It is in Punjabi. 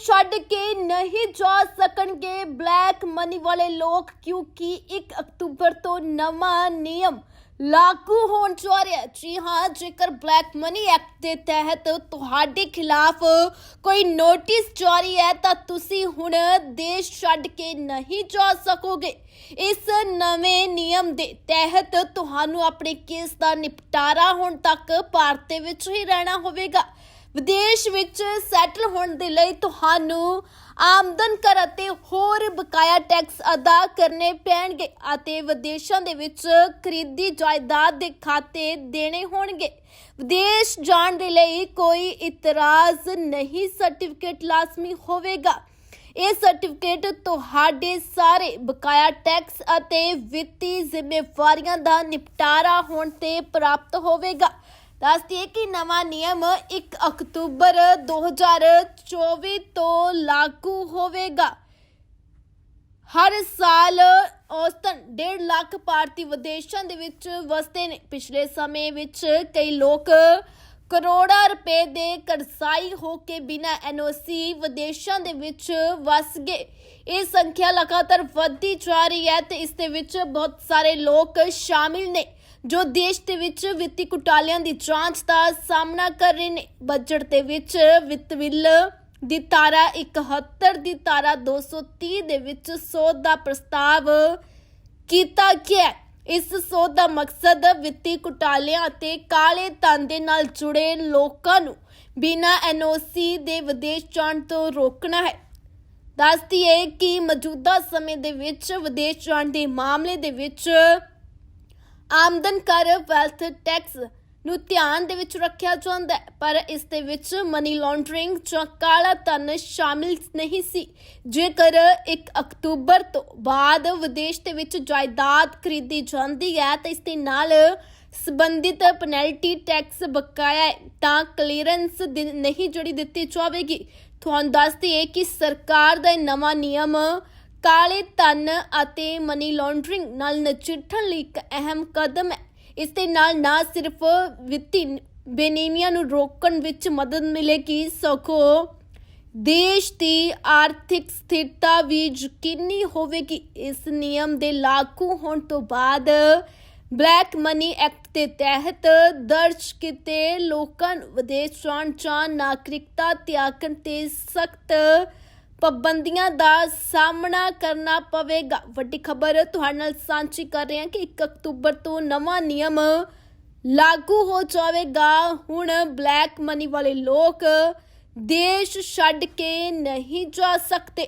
ਛੱਡ ਕੇ ਨਹੀਂ ਜਾ ਸਕਣਗੇ। ਬਲੈਕ ਮਨੀ ਵਾਲੇ ਲੋਕ, ਕਿਉਂਕਿ 1 ਅਕਤੂਬਰ ਤੋਂ ਨਵਾਂ ਨਿਯਮ ਲਾਗੂ ਹੋਣ ਜਾ ਰਿਹਾ ਜੀ ਹਾਂ, ਜੇਕਰ ਬਲੈਕ ਮਨੀ ਐਕਟ ਦੇ ਤਹਿਤ ਤੁਹਾਡੇ ਖਿਲਾਫ ਕੋਈ ਨੋਟਿਸ ਜਾਰੀ ਹੈ, ਤਾਂ ਤੁਸੀਂ ਹੁਣ ਦੇਸ਼ ਛੱਡ ਕੇ ਨਹੀਂ ਜਾ ਸਕੋਗੇ। ਇਸ ਨਵੇਂ ਨਿਯਮ ਦੇ ਤਹਿਤ ਤੁਹਾਨੂੰ ਆਪਣੇ ਕੇਸ ਦਾ ਨਿਪਟਾਰਾ ਹੋਣ ਤੱਕ ਭਾਰਤ ਦੇ ਵਿੱਚ ਹੀ ਰਹਿਣਾ ਹੋਵੇਗਾ। ਵਿਦੇਸ਼ ਵਿੱਚ ਸੈਟਲ ਹੋਣ ਦੇ ਲਈ ਤੁਹਾਨੂੰ ਆਮਦਨ ਕਰ ਅਤੇ ਹੋਰ ਬਕਾਇਆ ਟੈਕਸ ਅਦਾ ਕਰਨੇ ਪੈਣਗੇ ਅਤੇ ਵਿਦੇਸ਼ਾਂ ਦੇ ਵਿੱਚ ਖਰੀਦੀ ਜਾਇਦਾਦ ਦੇ ਖਾਤੇ ਦੇਣੇ ਹੋਣਗੇ। ਵਿਦੇਸ਼ ਜਾਣ ਦੇ ਲਈ ਕੋਈ ਇਤਰਾਜ਼ ਨਹੀਂ ਸਰਟੀਫਿਕੇਟ ਲਾਜ਼ਮੀ ਹੋਵੇਗਾ। ਇਹ ਸਰਟੀਫਿਕੇਟ ਤੁਹਾਡੇ ਸਾਰੇ ਬਕਾਇਆ ਟੈਕਸ ਅਤੇ ਵਿੱਤੀ ਜ਼ਿੰਮੇਵਾਰੀਆਂ ਦਾ ਨਿਪਟਾਰਾ ਹੋਣ ਤੇ ਪ੍ਰਾਪਤ ਹੋਵੇਗਾ। ਦੱਸਦੀਏ ਕਿ ਨਵਾਂ ਨਿਯਮ 1 ਅਕਤੂਬਰ 2024 ਤੋਂ ਲਾਗੂ ਹੋਵੇਗਾ। ਹਰ ਸਾਲ ਔਸਤਨ 1.5 ਲੱਖ ਭਾਰਤੀ ਵਿਦੇਸ਼ਾਂ ਦੇ ਵਿੱਚ ਵਸਦੇ ਨੇ। ਪਿਛਲੇ ਸਮੇਂ ਵਿੱਚ ਕਈ ਲੋਕ ਕਰੋੜਾਂ ਰੁਪਏ ਦੇ ਕਰਜ਼ਾਈ ਹੋ ਕੇ ਬਿਨਾਂ ਐਨਓਸੀ ਵਿਦੇਸ਼ਾਂ ਦੇ ਵਿੱਚ ਵਸ ਗਏ। ਇਹ ਸੰਖਿਆ ਲਗਾਤਾਰ ਵੱਧਦੀ ਜਾ ਰਹੀ ਹੈ ਤੇ ਇਸ ਦੇ ਵਿੱਚ ਬਹੁਤ ਸਾਰੇ ਲੋਕ ਸ਼ਾਮਿਲ ਨੇ। ਜੋ ਦੇਸ਼ ਦੇ ਵਿੱਚ ਵਿੱਤੀ ਘੁਟਾਲਿਆਂ ਦੀ ਜਾਂਚ ਦਾ ਸਾਹਮਣਾ ਕਰ ਰਹੇ ਨੇ। ਬਜਟ ਦੇ ਵਿੱਚ ਵਿੱਤ ਬਿੱਲ ਦੀ ਤਾਰਾ 71 ਦੀ ਤਾਰਾ 230 ਦੇ ਵਿੱਚ ਸੋਧ ਦਾ ਪ੍ਰਸਤਾਵ ਕੀਤਾ ਗਿਆ ਇਸ ਸੋਧ ਦਾ ਮਕਸਦ ਵਿੱਤੀ ਘੁਟਾਲਿਆਂ ਅਤੇ ਕਾਲੇ ਧਨ ਦੇ ਨਾਲ ਜੁੜੇ ਲੋਕਾਂ ਨੂੰ ਬਿਨਾਂ ਐਨਓਸੀ ਦੇ ਵਿਦੇਸ਼ ਜਾਣ ਤੋਂ ਰੋਕਣਾ ਹੈ। ਦੱਸਦੀ ਹੈ ਕਿ ਮੌਜੂਦਾ ਸਮੇਂ ਦੇ ਵਿੱਚ ਵਿਦੇਸ਼ ਜਾਣ ਦੇ ਮਾਮਲੇ ਦੇ ਵਿੱਚ ਆਮਦਨ ਕਰ ਵੈਲਥ ਟੈਕਸ ਨੂੰ ਧਿਆਨ ਦੇ ਵਿੱਚ ਰੱਖਿਆ ਜਾਂਦਾ ਹੈ, ਪਰ ਇਸ ਦੇ ਵਿੱਚ ਮਨੀ ਲਾਂਡਰਿੰਗ ਜਾਂ ਕਾਲਾ ਧਨ ਸ਼ਾਮਿਲ ਨਹੀਂ ਸੀ। ਜੇਕਰ 1 ਅਕਤੂਬਰ ਤੋਂ ਬਾਅਦ ਵਿਦੇਸ਼ ਦੇ ਵਿੱਚ ਜਾਇਦਾਦ ਖਰੀਦੀ ਜਾਂਦੀ ਹੈ, ਤਾਂ ਇਸ ਦੇ ਨਾਲ ਸੰਬੰਧਿਤ ਪੈਨਲਟੀ ਟੈਕਸ ਬਕਾਇਆ ਹੈ, ਤਾਂ ਕਲੀਅਰੈਂਸ ਨਹੀਂ ਜਿਹੜੀ ਦਿੱਤੀ ਜਾਵੇਗੀ। ਤੁਹਾਨੂੰ ਦੱਸ ਦਈਏ ਕਿ ਸਰਕਾਰ ਦਾ ਇਹ ਨਵਾਂ ਨਿਯਮ ਕਾਲੇ ਧਨ ਅਤੇ ਮਨੀ ਲਾਂਡਰਿੰਗ ਨਾਲ ਨਜਿੱਠਣ ਲਈ ਇੱਕ ਅਹਿਮ ਕਦਮ ਹੈ। ਇਸ ਦੇ ਨਾਲ ਨਾ ਸਿਰਫ ਵਿੱਤੀ ਬੇਨੀਮੀਆਂ ਨੂੰ ਰੋਕਣ ਵਿੱਚ ਮਦਦ ਮਿਲੇਗੀ, ਸਗੋਂ ਦੇਸ਼ ਦੀ ਆਰਥਿਕ ਸਥਿਰਤਾ ਵੀ ਯਕੀਨੀ ਹੋਵੇਗੀ। ਇਸ ਨਿਯਮ ਦੇ ਲਾਗੂ ਹੋਣ ਤੋਂ ਬਾਅਦ ਬਲੈਕ ਮਨੀ ਐਕਟ ਦੇ ਤਹਿਤ ਦਰਜ ਕੀਤੇ ਲੋਕਾਂ ਨੂੰ ਵਿਦੇਸ਼ ਜਾਣ ਜਾਂ ਨਾਗਰਿਕਤਾ ਤਿਆਗਣ ਤੇ ਸਖਤ ਪਾਬੰਦੀਆਂ ਦਾ ਸਾਹਮਣਾ ਕਰਨਾ ਪਵੇਗਾ। ਵੱਡੀ ਖਬਰ ਤੁਹਾਡੇ ਨਾਲ ਸਾਂਝੀ ਕਰ ਰਹੇ ਹਾਂ ਕਿ 1 ਅਕਤੂਬਰ ਤੋਂ ਨਵਾਂ ਨਿਯਮ ਲਾਗੂ ਹੋ ਜਾਵੇਗਾ। ਹੁਣ ਬਲੈਕ ਮਨੀ ਵਾਲੇ ਲੋਕ ਦੇਸ਼ ਛੱਡ ਕੇ ਨਹੀਂ ਜਾ ਸਕਦੇ।